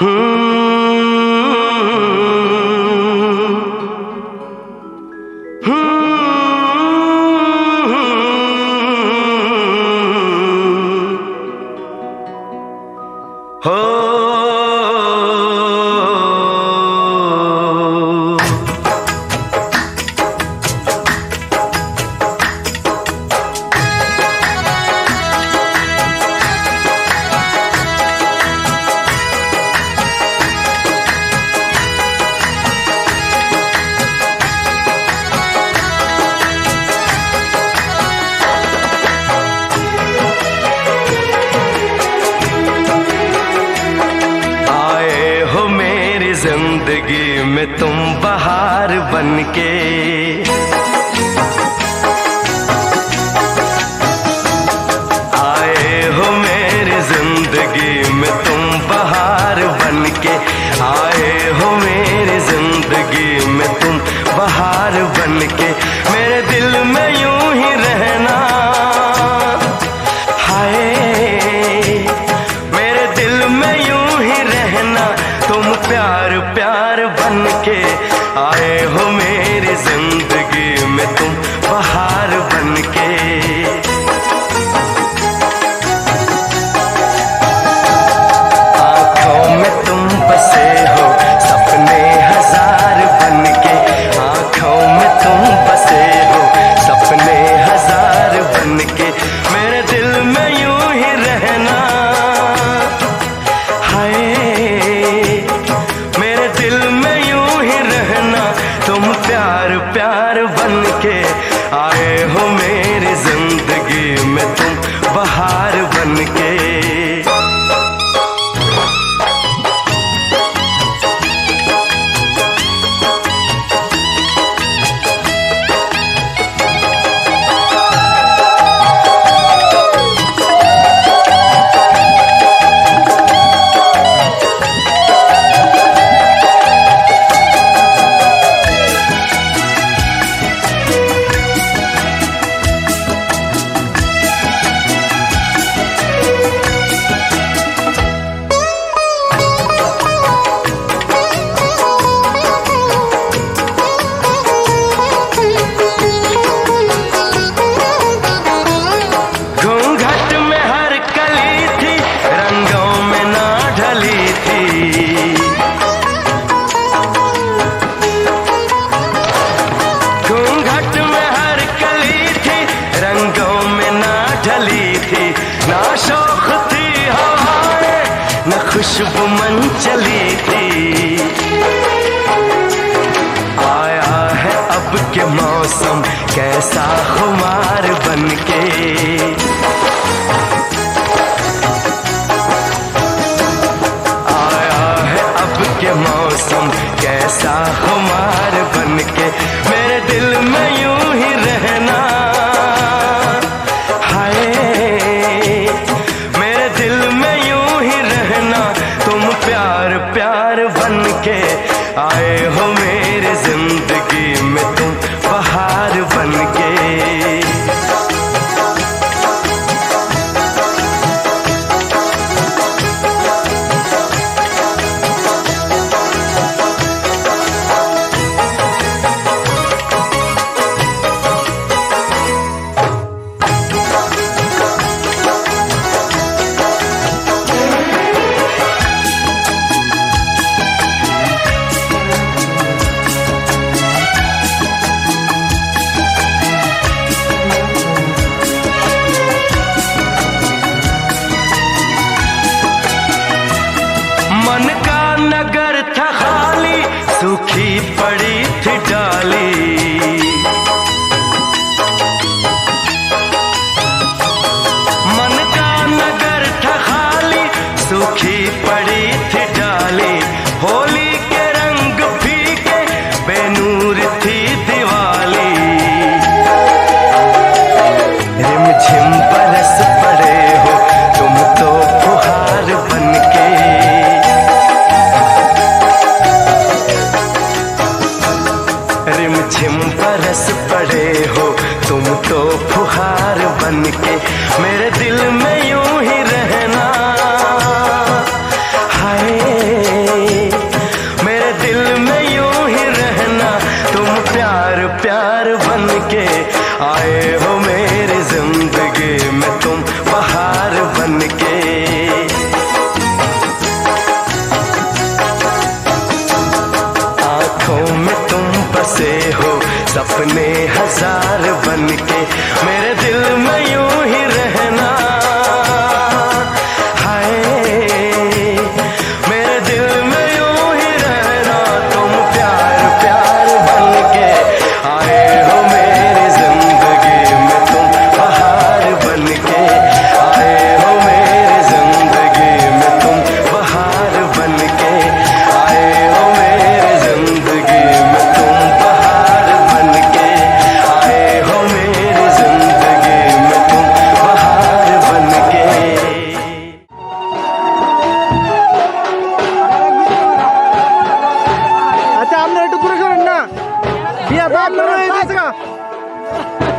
Hmm. में तुम बहार बनके। आए हो मेरी ज़िंदगी में तुम बहार बनके। आए हो मेरी ज़िंदगी में तुम बहार बनके। मेरे दिल में यू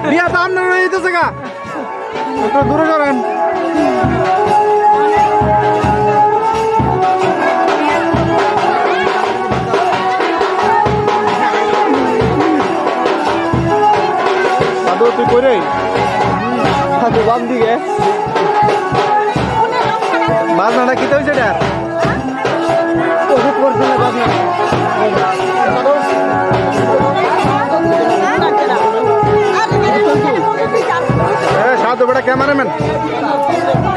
বিয়া তো আপনারা হয়ে যেতেছে গা। একটু দূরে করেন তুই করে বাম দিকে। বাজনাটা কি তো হয়েছে এটা করছে না বাজনা। कहाँ तो बड़ा कैमरा मैन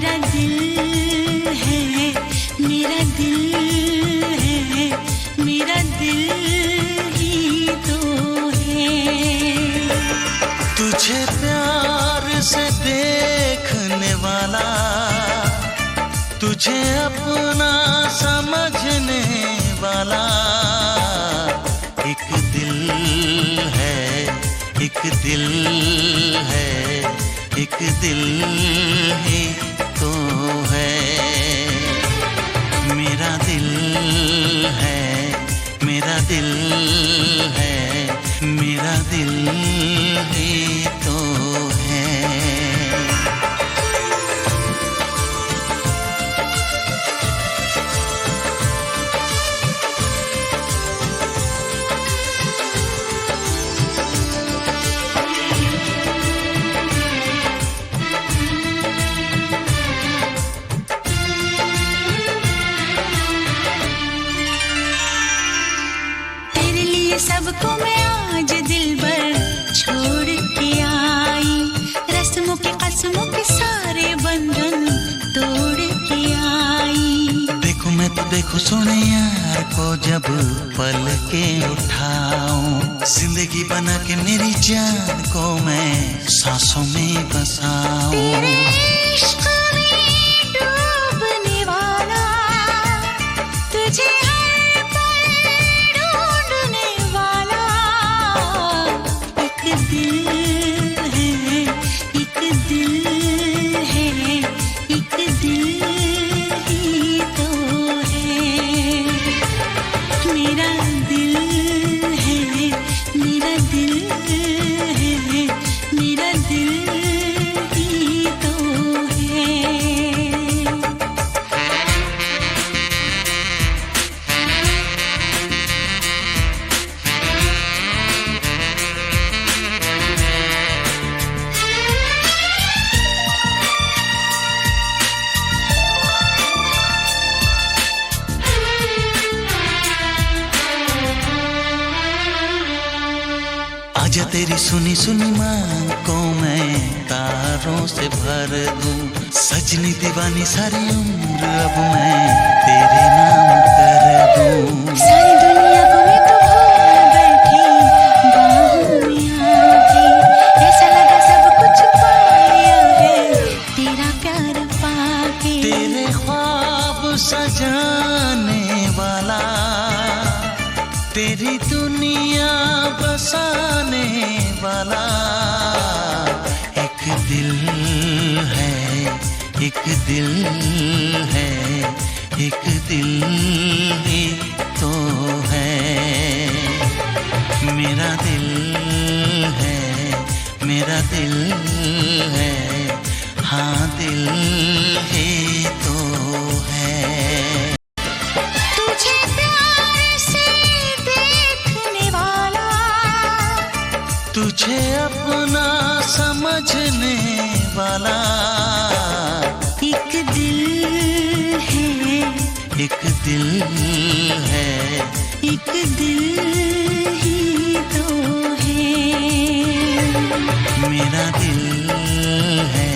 दिल है, मेरा दिल मेरा दिल ही तो है। तुझे प्यार से देखने वाला, तुझे अपना समझने वाला, एक दिल है, एक दिल है, एक दिल है मेरा दिल है मेरा दिल है मेरा दिल है तो लिए सबको मैं आज दिल भर छोड़ के आई। रस्मों के कसमों के सारे बंधन तोड़ के आई। देखो मैं तो देखो सुने यार को जब पल के उठाऊं। ज़िंदगी बना के मेरी जान को मैं सांसों में बसाऊं। एक तेरी सुनी सुनी मांग को मैं तारों से भर दूँ। सजनी दीवानी सारी उम्र अब मैं तेरे नाम कर दूँ। सारी दुनिया को मैं तो भूल बैठी बाहों में आके ऐसा लगा सब कुछ तेरा प्यार पाके। तेरे ख्वाब सजाने वाला तेरी दुनिया बसाने वाला एक दिल है, एक दिल है, एक दिल ही तो है। मेरा दिल है, मेरा दिल है हाँ दिल ही। तुझे अपना समझने वाला एक दिल है, एक दिल है, एक दिल ही तो है। मेरा दिल है,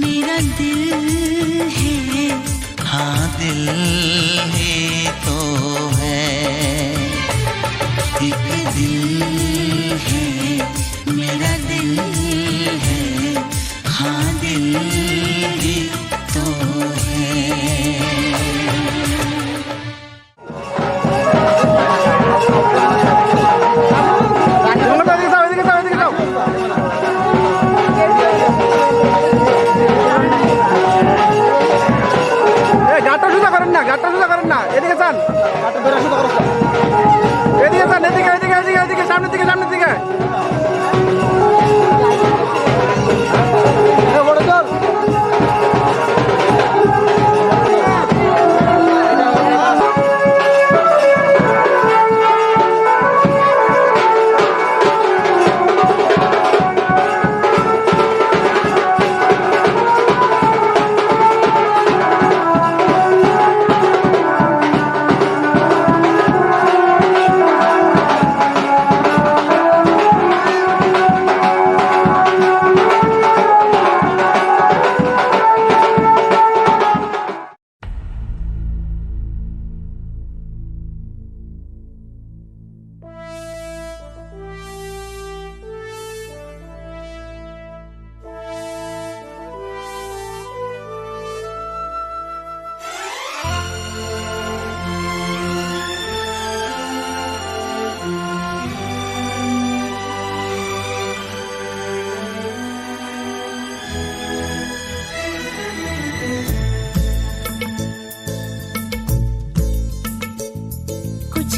मेरा दिल है हाँ दिल ही।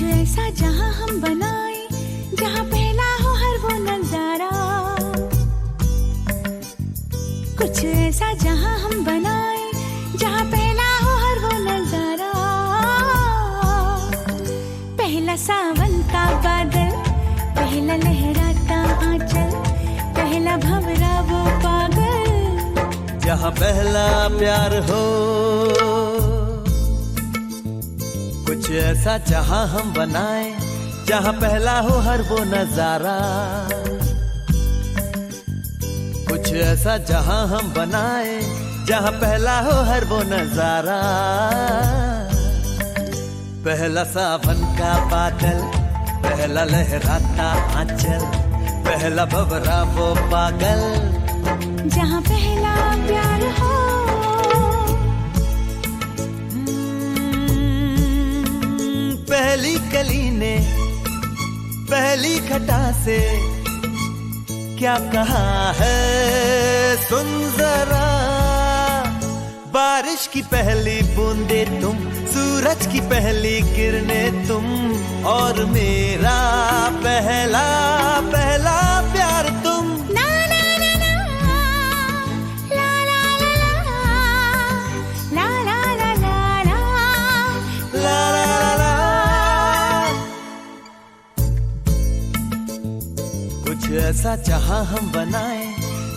ऐसा जहाँ हम बनाए, जहाँ पहला हो हर वो नज़ारा। कुछ ऐसा जहाँ हम बनाए, जहाँ पहला हो हर वो नज़ारा। पहला सावन का बादल, पहला लहराता आंचल, पहला भंवरा वो पागल। जहाँ पहला प्यार हो। कुछ ऐसा जहाँ हम बनाए, जहाँ पहला हो हर वो नज़ारा। कुछ ऐसा जहाँ हम बनाए, जहाँ पहला हो हर वो नज़ारा। पहला सावन का बादल, पहला लहराता आंचल, पहला भवरा वो पागल। जहाँ पहला प्यार हो पहली कली ने, पहली खटा से क्या कहा है? सुन जरा, बारिश की पहली बूंदे तुम, सूरज की पहली किरणें तुम और मेरा पहला पहला कुछ ऐसा जहाँ हम बनाए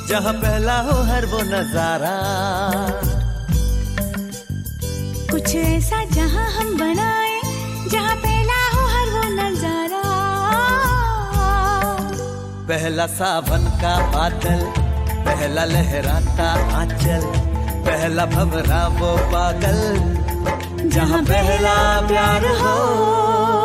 जहाँ पहला हो हर वो नज़ारा। कुछ ऐसा जहाँ हम बनाए जहाँ पहला हो हर वो नज़ारा। पहला सावन का बादल पहला लहराता आंचल पहला भंवरा वो पागल। जहाँ पहला प्यार हो।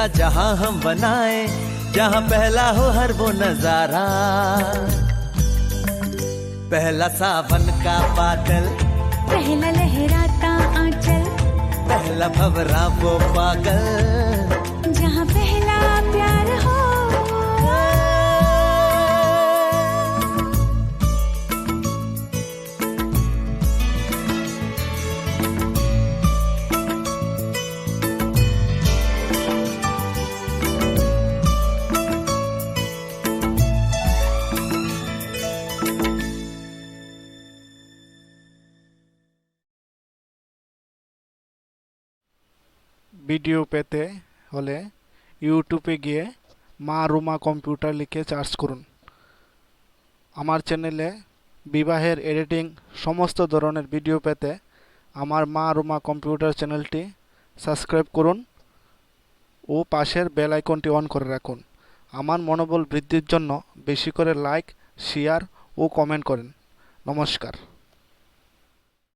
ऐसा जहाँ हम बनाए जहाँ पहला हो हर वो नज़ारा। पहला सावन का बादल पहला लहराता आंचल पहला भवरा वो पागल। ভিডিও পেতে হলে ইউটিউবে গিয়ে মা রুমা কম্পিউটার লিখে সার্চ করুন। আমার চ্যানেলে বিবাহের এডিটিং সমস্ত ধরনের ভিডিও পেতে আমার মা রুমা কম্পিউটার চ্যানেলটি সাবস্ক্রাইব করুন ও পাশের বেল আইকনটি অন করে রাখুন। আমার মনোবল বৃদ্ধির জন্য বেশি করে লাইক, শেয়ার ও কমেন্ট করেন। নমস্কার।